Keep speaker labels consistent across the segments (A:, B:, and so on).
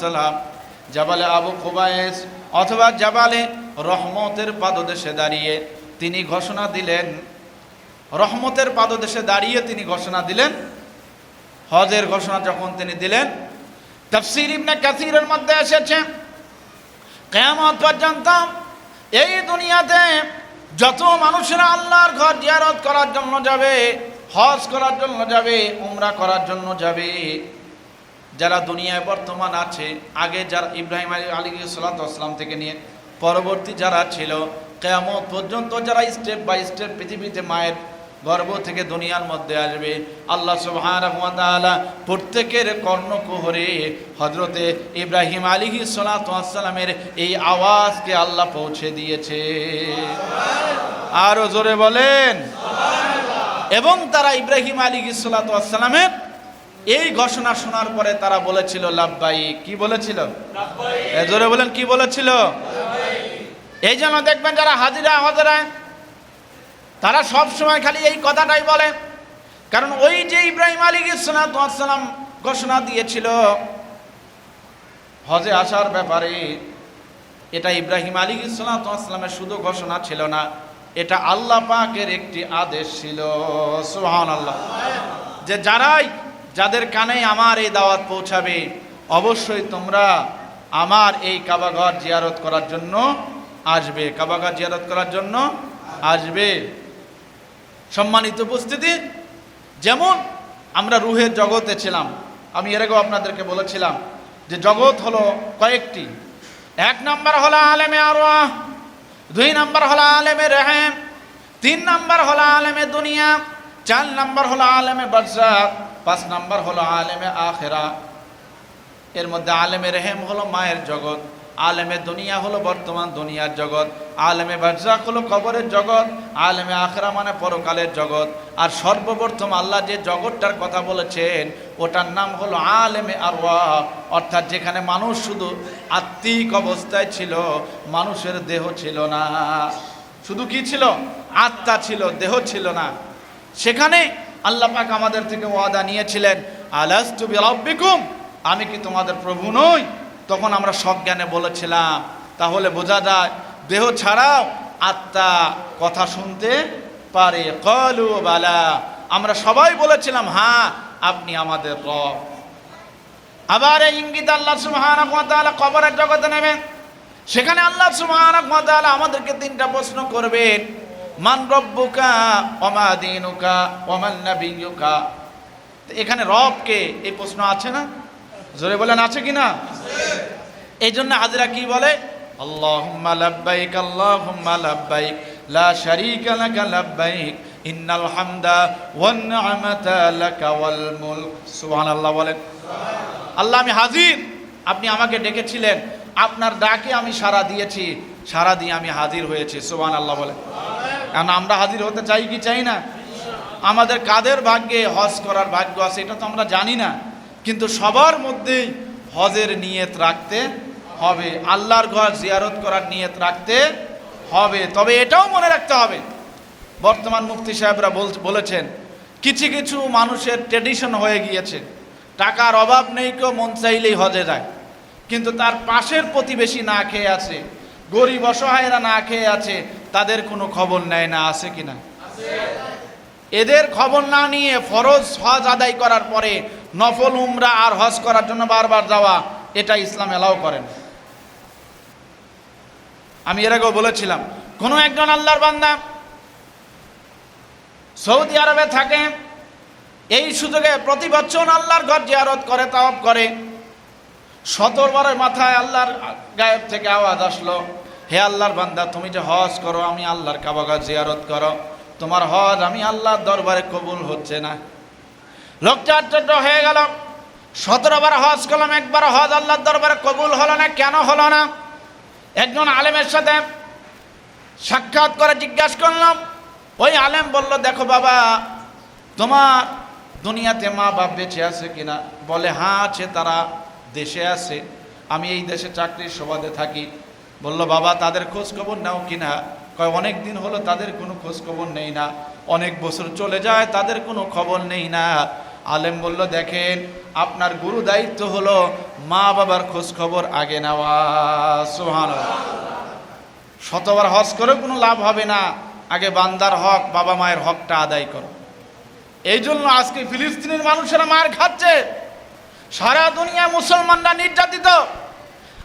A: সালাম জাবালে আবু খুবায়েস অথবা জাবালে রহমতের পাদদেশে দাঁড়িয়ে তিনি ঘোষণা দিলেন, রহমতের পাদদেশে দাঁড়িয়ে তিনি ঘোষণা দিলেন, হজের ঘোষণা যখন তিনি দিলেন, তফসির ইবনে কাসিরের মধ্যে এসেছে, কেয়ামত পর্যন্ত এই দুনিয়াতে যত মানুষেরা আল্লাহর ঘর জিয়ারত করার জন্য যাবে, হজ করার জন্য যাবে, উমরা করার জন্য যাবে যারা দুনিয়ায় বর্তমান আছে, আগে যারা ইব্রাহিম আলী আলী সাল্লাম থেকে নিয়ে, পরবর্তী যারা ছিল, কেয়ামত পর্যন্ত যারা স্টেপ বাই স্টেপ পৃথিবীতে মায়ের গর্ভ থেকে দুনিয়ার মধ্যে আসবে, আল্লাহ তাআলা প্রত্যেকের কর্ণকুহরে হজরতে ইব্রাহিম আলী সালামের এই আওয়াজকে আল্লাহ পৌঁছে দিয়েছে। আরও জোরে বলেন। এবং তারা ইব্রাহিম আলী সালামের এই ঘোষণা শোনার পরে তারা বলেছিল লাভবাই কি বলেছিল? জোরে বলেন, কি বলেছিল? এই জন্য দেখবেন যারা হাজিরা, হজরা, তারা সব সময় খালি এই কথাটাই বলে। কারণ ওই যে ইব্রাহিম আলী সালাম ঘোষণা দিয়েছিল, হজে আসার ব্যাপারে এটা ইব্রাহিম আলী সালামের শুধু ঘোষণা ছিল না, এটা আল্লাহ পাকের একটি আদেশ ছিল। সুহান আল্লাহ যে যারাই যাদের কানে আমার এই দাওয়াত পৌঁছাবে, অবশ্যই তোমরা আমার এই কাবাঘর জিয়ারত করার জন্য আসবে। কাবাঘর জিয়ারত করার জন্য আসবে। সম্মানিত উপস্থিতি, যেমন আমরা রুহের জগতে ছিলাম, আমি এর আগেও আপনাদেরকে বলেছিলাম যে জগৎ হলো কয়েকটি। এক নাম্বার হলো আলেমে আরওয়া দুই নাম্বার হলো আলেমে রেহেম, তিন নাম্বার হলো আলেমে দুনিয়া, চার নাম্বার হলো আলেমে বাদশাহ পাঁচ নাম্বার হলো আলেমে আখেরা। এর মধ্যে আলেমে রেহেম হলো মায়ের জগৎ, আলেমে দুনিয়া হলো বর্তমান দুনিয়ার জগৎ, আলেমে বারজাক হলো কবরের জগৎ, আলেমে আখরা মানে পরকালের জগৎ। আর সর্বপ্রথম আল্লাহ যে জগৎটার কথা বলেছেন, ওটার নাম হলো আলেমে আরওয়া অর্থাৎ যেখানে মানুষ শুধু আত্মিক অবস্থায় ছিল, মানুষের দেহ ছিল না। শুধু কি ছিল? আত্মা ছিল, দেহ ছিল না। সেখানে আল্লাহ পাক আমাদের থেকে ওয়াদা নিয়েছিলেন, আলাস্তু বিরাব্বিকুম? আমি কি তোমাদের প্রভু নই? তখন আমরা সজ্ঞানে বলেছিলাম, তাহলে বোঝা যায়, দেহ ছাড়াও আত্মা কথা শুনতে পারে। কলু বালা। আমরা সবাই বলেছিলাম হ্যাঁ আপনি আমাদের রব। আবার এই ইঙ্গিত আল্লাহ সুবহানাহু ওয়া তাআলা কবরের জগতে নেবেন। সেখানে আল্লাহ সুবহানাহু ওয়া তাআলা আমাদেরকে তিনটা প্রশ্ন করবেন মান রব্বুকা ওমা দিনুকা ওমান নাবিয়ুকা। তো এখানে রবকে এই প্রশ্ন আছে না? জোরে বলেন, আছে কি না? এই জন্য হাজিরা কি বলে? আল্লাহুম্মা লাব্বাইক আল্লাহুম্মা লাব্বাইক, লা শারীকা লাকা লাব্বাইক, ইন্নাল হামদা ওয়ান নি'মাতা লাকা ওয়াল মুলক। সুবহানাল্লাহ বলেন। আল্লাহ, আমি হাজির। আপনি আমাকে ডেকেছিলেন। আপনার ডাকে আমি সাড়া দিয়েছি। সাড়া দিয়ে আমি হাজির হয়েছি। সুবহানাল্লাহ বলেন। কারণ আমরা হাজির হতে চাই কি চাই না? আমাদের কাদের ভাগ্যে হজ করার ভাগ্য আছে এটা তো আমরা জানি না। কিন্তু সবার মধ্যেই হজের নিয়ত রাখতে হবে, আল্লাহর ঘর জিয়ারত করার নিয়ত রাখতে হবে। তবে এটাও মনে রাখতে হবে। বর্তমান মুফতি সাহেবরা বল- বলেছেন, কিছু কিছু মানুষের ট্রেডিশন হয়ে গিয়েছে। টাকার অভাব নেই কেউ মন চাইলেই হজে যায়। কিন্তু তার পাশের প্রতিবেশী না খেয়ে আছে, গরিব অসহায়রা না খেয়ে আছে তাদের কোনো খবর নেয় না, আছে কিনা এদের খবর না নিয়ে ফরজ হজ আদায় করার পরে নফল, উমরা আর হজ করার জন্য বারবার যাওয়া, এটা ইসলাম এলাও করেন আমি এর আগেও বলেছিলাম, কোনো একজন আল্লাহর বান্দা সৌদি আরবে থাকে, এই সুযোগে প্রতি বছর আল্লাহর ঘর জিয়ারত করে তাওয়াব করে সতরবারের মাথায় আল্লাহর গায়েব থেকে আওয়াজ আসলো। হে আল্লাহর বান্দা, তুমি যে হজ করো, আমি আল্লাহর কাবাগা জিয়ারত করো। তোমার হজ আমি আল্লাহর দরবারে কবুল হচ্ছে না। লোকটা আশ্চর্য হয়ে গেল। সতেরো বার হজ করলাম, একবার হজ আল্লাহর দরবারে কবুল হলো না, কেন হলো না? একজন আলেমের সাথে সাক্ষাৎ করে জিজ্ঞাসা করলাম। ওই আলেম বলল, দেখো বাবা, তোমার দুনিয়াতে মা বাপ বেঁচে আছে কিনা? বলে হ্যাঁ আছে, তারা দেশে আছে। আমি এই দেশে চাকরির সুবাদে থাকি। বলল, বাবা, তাদের খোঁজ খবর নাও কিনা? কয়, অনেক দিন হলো তাদের কোনো খোঁজ খবর নেই না। অনেক বছর চলে যায়, তাদের কোনো খবর নেই না। আলেম বলল, দেখেন, আপনার গুরু দায়িত্ব হলো মা বাবার খোঁজ খবর আগে নেওয়া। সোহান শতবার হজ করে কোনো লাভ হবে না। আগে বান্দার হক, বাবা মায়ের হকটা আদায় করো। এই জন্য আজকে ফিলিস্তিনের মানুষেরা মার খাচ্ছে। সারা দুনিয়া মুসলমানরা নির্যাতিত।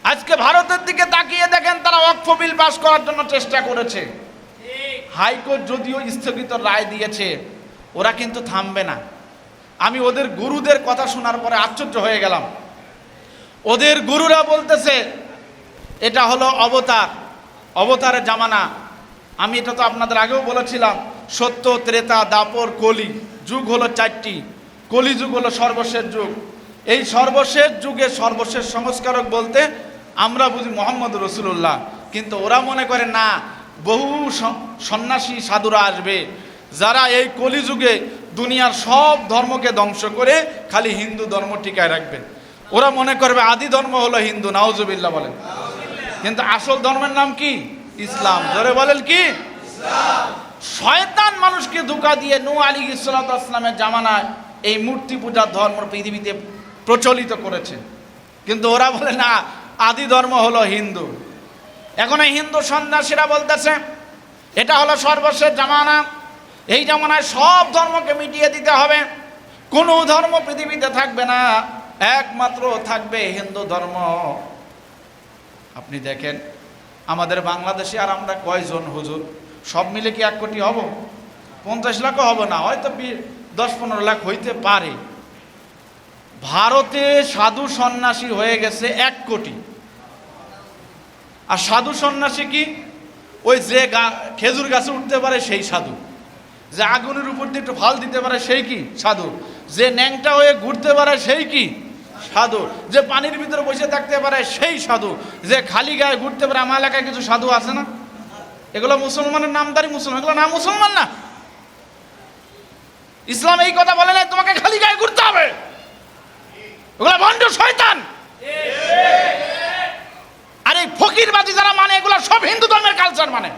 A: আজকে ভারতের দিকে তাকিয়ে দেখেন তারা অক্ষ বিল পাস করার জন্য চেষ্টা করেছে। হাইকোর্ট যদিও স্থগিত রায় দিয়েছে ওরা কিন্তু থামবে না। আমি ওদের গুরুদের কথা শোনার পরে আশ্চর্য হয়ে গেলাম। ওদের গুরুরা বলতেছে এটা হলো অবতার অবতারের জামানা। আমি এটা তো আপনাদের আগেও বলেছিলাম সত্য ত্রেতা দাপর কলি যুগ হলো চারটি। কলি যুগ হলো সর্বশেষ যুগ। এই সর্বশেষ যুগে সর্বশেষ সংস্কারক বলতে আমরা বুঝি মোহাম্মদ রসুল্লাহ কিন্তু ওরা মনে করে, না, বহু সন্ন্যাসী সাধুরা আসবে। যারা এই কলিযুগে দুনিয়ার সব ধর্মকে ধ্বংস করে খালি হিন্দু ধর্ম টিকায় রাখবে। ওরা মনে করবে, আদি ধর্ম হলো হিন্দু, নাউজুবিল্লাহ বলেন। কিন্তু আসল ধর্মের নাম কি? ইসলাম। ধরে বলেন কি? শয়তান মানুষকে ধোকা দিয়ে নু আলী ইসলামের জামানায় এই মূর্তি পূজার ধর্ম পৃথিবীতে প্রচলিত করেছে। কিন্তু ওরা বলে, না আদি ধর্ম হলো হিন্দু। এখন এই হিন্দু সন্ন্যাসীরা বলতেছে, এটা হলো সর্বশেষ জামানা। এই জামানায় সব ধর্মকে মিটিয়ে দিতে হবে। কোনো ধর্ম পৃথিবীতে থাকবে না, একমাত্র থাকবে হিন্দু ধর্ম। আপনি দেখেন, আমাদের বাংলাদেশে আর আমরা কয়জন হুজুর? সব মিলে কি এক কোটি হব? পঞ্চাশ লাখও হব না, হয়তো দশ পনেরো লাখ হইতে পারে। ভারতে সাধু সন্ন্যাসী হয়ে গেছে এক কোটি। আর সাধু সন্ন্যাসী কি? ওই যে খেজুর গাছে উঠতে পারে সেই সাধু। যে আগুনের উপর দিয়ে একটু ফাল দিতে পারে সেই কি? সাধু। যে ন্যাংটা হয়ে ঘুরতে পারে সেই কি? সাধু। যে পানির ভিতরে বসে থাকতে পারে সেই সাধু। যে খালি গায়ে ঘুরতে পারে, আমার এলাকায় কিছু সাধু আছে না? এগুলো মুসলমানের নামদারি মুসলমান। এগুলো না মুসলমান না। ইসলাম এই কথা বলে না তোমাকে খালি গায়ে ঘুরতে হবে। ওগুলো ভণ্ড শয়তান। আর এই ফকিরবাজি যারা মানে এগুলো সব হিন্দু ধর্মের কালচার মানে।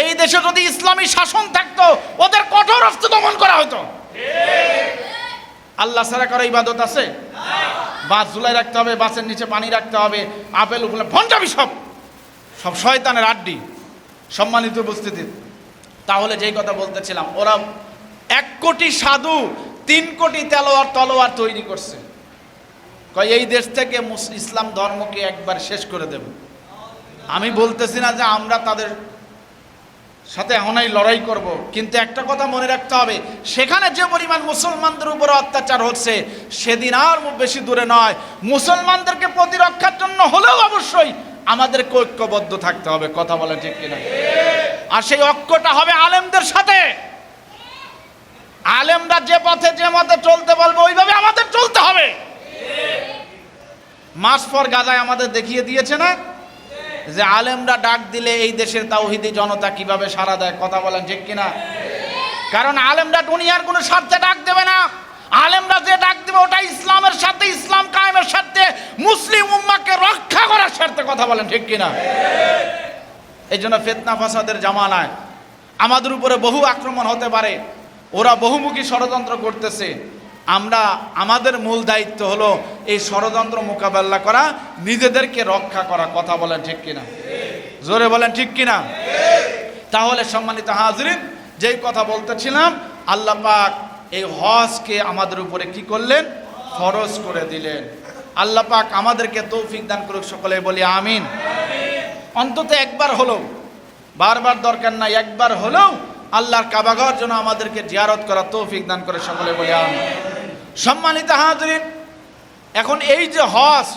A: এই দেশে যদি ইসলামী শাসন থাকতো, ওদের কঠোর হস্তে দমন করা হতো আল্লাহ ছাড়া করা ইবাদত আছে? বাস ঝুলাই রাখতে হবে বাসের নিচে পানি রাখতে হবে, আপেল, উপলে ভঞ্জাবি সব। সব শয়তানের আড্ডি, সম্মানিত উপস্থিতি। তাহলে যেই কথা বলতেছিলাম, ওরা এক কোটি সাধু তিন কোটি তেলোয়ার তলোয়ার তৈরি করছে। কয়, এই দেশ থেকে ইসলাম ধর্মকে একবার শেষ করে দেব। আমি বলতেছি না যে আমরা তাদের সাথে এখনই লড়াই করব, কিন্তু একটা কথা মনে রাখতে হবে, সেখানে যে পরিমাণ মুসলমানদের উপরে অত্যাচার হচ্ছে, সেদিন আর বেশি দূরে নয়। মুসলমানদেরকে প্রতিরক্ষার জন্য হলেও অবশ্যই আমাদেরকে ঐক্যবদ্ধ থাকতে হবে, কথা বলে ঠিক কিনা। আর সেই ঐক্যটা হবে আলেমদের সাথে। আলেমরা যে পথে, যে মতে চলতে বলবে, ওইভাবে আমাদের চলতে হবে। মাস পর গাজায় আমাদের দেখিয়ে দিয়েছে না? যে আলেমরা ডাক দিলে এই দেশের তাওহিদি জনতা কীভাবে সাড়া দেয়, কথা বলেন ঠিক কিনা? কারণ আলেমরা দুনিয়ার কোনো স্বার্থে ডাক দেবে না। আলেমরা যে ডাক দেবে, ওটা ইসলামের সাথে, ইসলাম কায়েমের সাথে, মুসলিম উম্মাকে রক্ষা করার স্বার্থে কথা বলেন ঠিক কিনা? এই জন্য ফেতনা ফাসাদের জামানায় আমাদের উপরে বহু আক্রমণ হতে পারে। ওরা বহুমুখী ষড়যন্ত্র করতেছে। আমরা, আমাদের মূল দায়িত্ব হলো এই ষড়যন্ত্র মোকাবেলা করা, নিজেদেরকে রক্ষা করা, কথা বলেন ঠিক কিনা? জোরে বলেন ঠিক কিনা? তাহলে সম্মানিত হাজরিন, যেই কথা বলতেছিলাম, আল্লাহ পাক এই হজকে আমাদের উপরে কি করলেন? ফরজ করে দিলেন। আল্লাহ পাক আমাদেরকে তৌফিক দান করুক সকলে বলি আমিন। অন্তত একবার হলেও, বারবার দরকার নাই, একবার হলেও আল্লাহর কাবাগর জন্য আমাদেরকে জিয়ারত করা তৌফিক দান করে সকলে বলি সম্মানিত হাজরিন, এখন এই যে হজ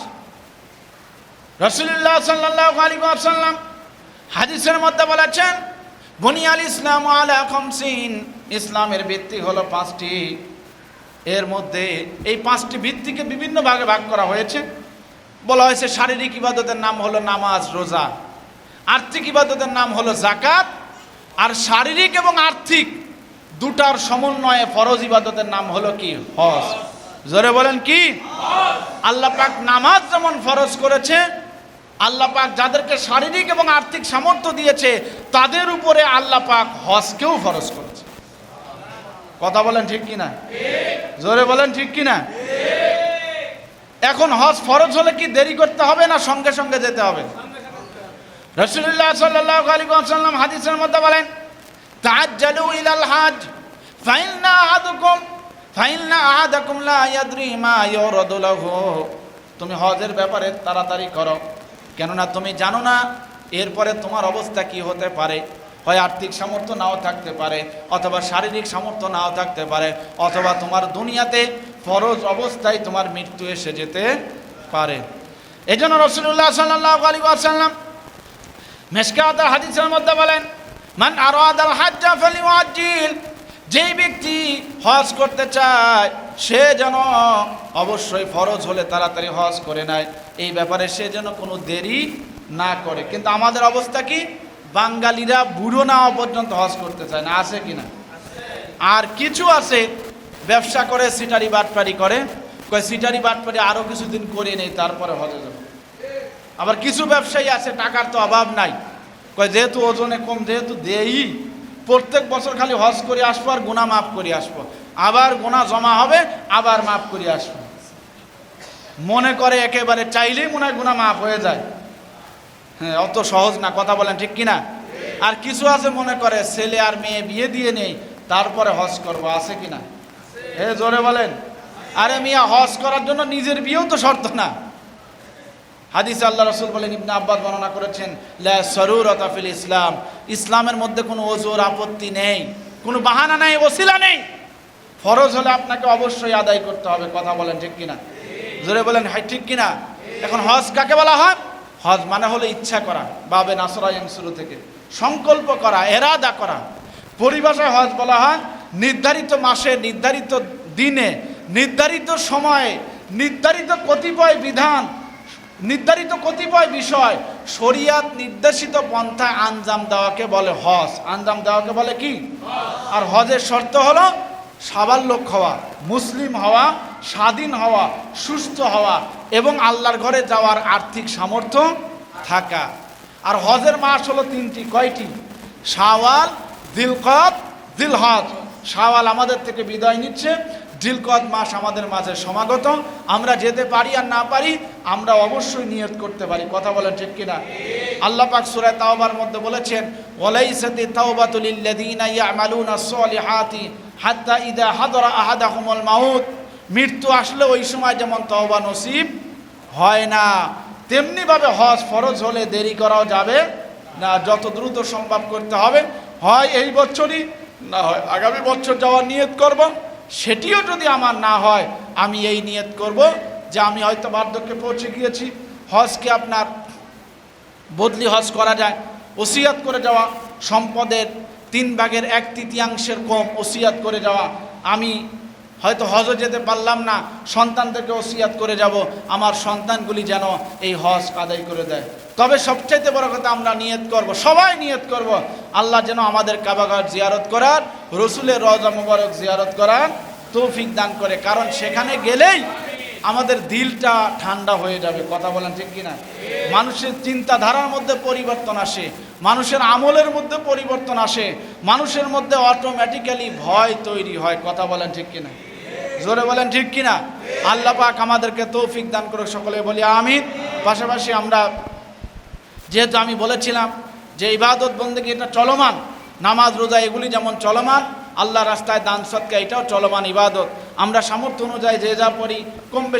A: রসুল্লাহ সাল্লাহ আলী সাল্লাম হাদিসের মধ্যে বলেছেন বুনিয়াল ইসলাম আলা খমসিন ইসলামের ভিত্তি হলো পাঁচটি। এর মধ্যে এই পাঁচটি ভিত্তিকে বিভিন্ন ভাগে ভাগ করা হয়েছে। বলা হয়েছে শারীরিক ইবাদতের নাম হলো নামাজ, রোজা। আর্থিক ইবাদতের নাম হলো জাকাত আর শারীরিক এবং আর্থিক দুটার সমন্বয়ে ফরজ ইবাদতের নাম হলো কি? হজ। জোরে বলেন কি? আল্লাহ পাক নামাজ যেমন ফরজ করেছে, আল্লাহ পাক যাদেরকে শারীরিক এবং আর্থিক সামর্থ্য দিয়েছে, তাদের উপরে আল্লাহ পাক হজকেও ফরজ করেছে। কথা বলেন ঠিক কিনা? জোরে বলেন ঠিক কিনা? এখন হজ ফরজ হলে কি দেরি করতে হবে না সঙ্গে সঙ্গে যেতে হবে? রসুল্লাহ সাল্লাহ আলী সাল্লাম হাদিসের মধ্যে বলেন তাজ্জালু ইলাল হাজ, ফাইন্না আহাদুকুম, ফাইন্না আহাদাকুম লা ইয়াদরি মা ইউরাদু লাহু। তুমি হজের ব্যাপারে তাড়াতাড়ি করো, কেননা তুমি জানো না এরপরে তোমার অবস্থা কি হতে পারে। হয় আর্থিক সামর্থ্য নাও থাকতে পারে, অথবা শারীরিক সামর্থ্য নাও থাকতে পারে, অথবা তোমার দুনিয়াতে ফরজ অবস্থায় তোমার মৃত্যু এসে যেতে পারে। এই জন্য রসুল্লাহ সাল্লাহ আলী আসাল্লাম মেসকাতার হাদিসের মধ্যে বলেন, মান আরাদাল হাজ্জা ফালিউআজ্জিল। যেই ব্যক্তি হজ করতে চায়, সে যেন অবশ্যই ফরজ হলে তাড়াতাড়ি হজ করে নেয়। এই ব্যাপারে সে যেন কোনো দেরি না করে। কিন্তু আমাদের অবস্থা কি? বাঙালিরা বুড়ো না পর্যন্ত হজ করতে চায় না। আছে কি না? আর কিছু আছে, ব্যবসা করে সিটারি বাটপারি করে। সিটারি বাটপারি আরও কিছুদিন করে নেই, তারপরে হজে যাবে। আবার কিছু ব্যবসায়ী আছে, টাকার তো অভাব নাই। কয়, যেহেতু ওজনে কম, যেহেতু দেই, প্রত্যেক বছর খালি হজ করে আসব আর গুণা মাফ করে আসব। আবার গুণা জমা হবে, আবার মাফ করে আসব। মনে করে একেবারে চাইলেই মনে হয় গুণা মাফ হয়ে যায়। হ্যাঁ অত সহজ না, কথা বলেন ঠিক কিনা? আর কিছু আছে মনে করে, ছেলে আর মেয়ে বিয়ে দিয়ে নেই, তারপরে হজ করব। আছে কিনা? হে জোরে বলেন। আরে মিয়া, হজ করার জন্য নিজের বিয়েও তো শর্ত না। হাদিসে আল্লাহ রসুল বলেন, ইবনা আব্বাস বর্ণনা করেছেন, লা সরুরতা ফিল ইসলাম। ইসলামের মধ্যে কোনো ওজোর আপত্তি নেই, কোনো বাহানা নেই, ওসিলা নেই। ফরজ হলে আপনাকে অবশ্যই আদায় করতে হবে, কথা বলেন ঠিক কিনা? জোরে বলেন হাই ঠিক কিনা? এখন হজ কাকে বলা হয়? হজ মানে হলো ইচ্ছা করা, বাবে নাসরা শুরু থেকে। সংকল্প করা, এরাদা করা। পরিভাষায় হজ বলা হয়, নির্ধারিত মাসে, নির্ধারিত দিনে, নির্ধারিত সময়ে, নির্ধারিত কতিপয় বিধান নির্ধারিত কতিপয় বিষয় শরিয়াত নির্দেশিত পন্থায় আঞ্জাম দেওয়াকে বলে হজ। আঞ্জাম দেওয়াকে বলে কি? আর হজের শর্ত হলো লোক হওয়া মুসলিম হওয়া স্বাধীন হওয়া সুস্থ হওয়া এবং আল্লাহর ঘরে যাওয়ার আর্থিক সামর্থ্য থাকা। আর হজের মাস হলো তিনটি কয়টি? শাওয়াল দিলকত দিলহজ। শাওয়াল আমাদের থেকে বিদায় নিচ্ছে। দিলকদ মাস আমাদের মাঝে সমাগত। আমরা যেতে পারি আর না পারি, আমরা অবশ্যই নিয়ত করতে পারি। কথা বলেন ঠিক কিনা? আল্লাহ পাক সূরা তাওবার মধ্যে বলেছেন, ওয়ালাইসাতি তাওবাতুল লিল্লাযিনা ইয়ামালুনা সলিহাতি হাত্তা ইদা হাদরা আহাদাহুমুল মাউত। মৃত্যু আসলে ওই সময় যেমন তওবা নসিব হয় না, তেমনিভাবে হজ ফরজ হলে দেরি করাও যাবে না। যত দ্রুত সম্ভব করতে হবে। হয় এই বছরই, না হয় আগামী বছর যাওয়ার নিয়ত করব। সেটিও যদি আমার না হয়, আমি এই নিয়ত করব যে আমি হয়তো বার্ধক্যে পৌঁছে গিয়েছি। হজকে আপনার বদলি হজ করা যায়। ওসিয়াত করে যাওয়া সম্পদের তিন ভাগের এক তৃতীয়াংশের কম ওসিয়াত করে যাওয়া আমি হয়তো হজও যেতে পারলাম না, সন্তানদেরকে ওসিয়াত করে যাব, আমার সন্তানগুলি যেন এই হজ আদায় করে দেয়। তবে সবচাইতে বড় কথা আমরা নিয়ত করব, সবাই নিয়ত করব, আল্লাহ যেন আমাদের কাবাগার জিয়ারত করার, রসুলের রজা মুবারক জিয়ারত করার তৌফিক দান করে। কারণ সেখানে গেলেই আমাদের দিলটা ঠান্ডা হয়ে যাবে, কথা বলেন ঠিক কিনা? মানুষের চিন্তাধারার মধ্যে পরিবর্তন আসে, মানুষের আমলের মধ্যে পরিবর্তন আসে, মানুষের মধ্যে অটোমেটিক্যালি ভয় তৈরি হয়, কথা বলেন ঠিক কিনা? জোরে বলেন ঠিক কিনা? আল্লাহ পাক আমাদেরকে তৌফিক দান করে সকলে বলি আমিন। পাশাপাশি আমরা যেহেতু আমি বলেছিলাম যে ইবাদত বন্দী এটা চলমান, নামাজ, রোজা, এগুলি যেমন চলমান, আল্লাহ রাস্তায় দান সৎকা এটাও চলমান ইবাদত। আমরা সামর্থ্য অনুযায়ী যে যা পড়ি, কম বেশি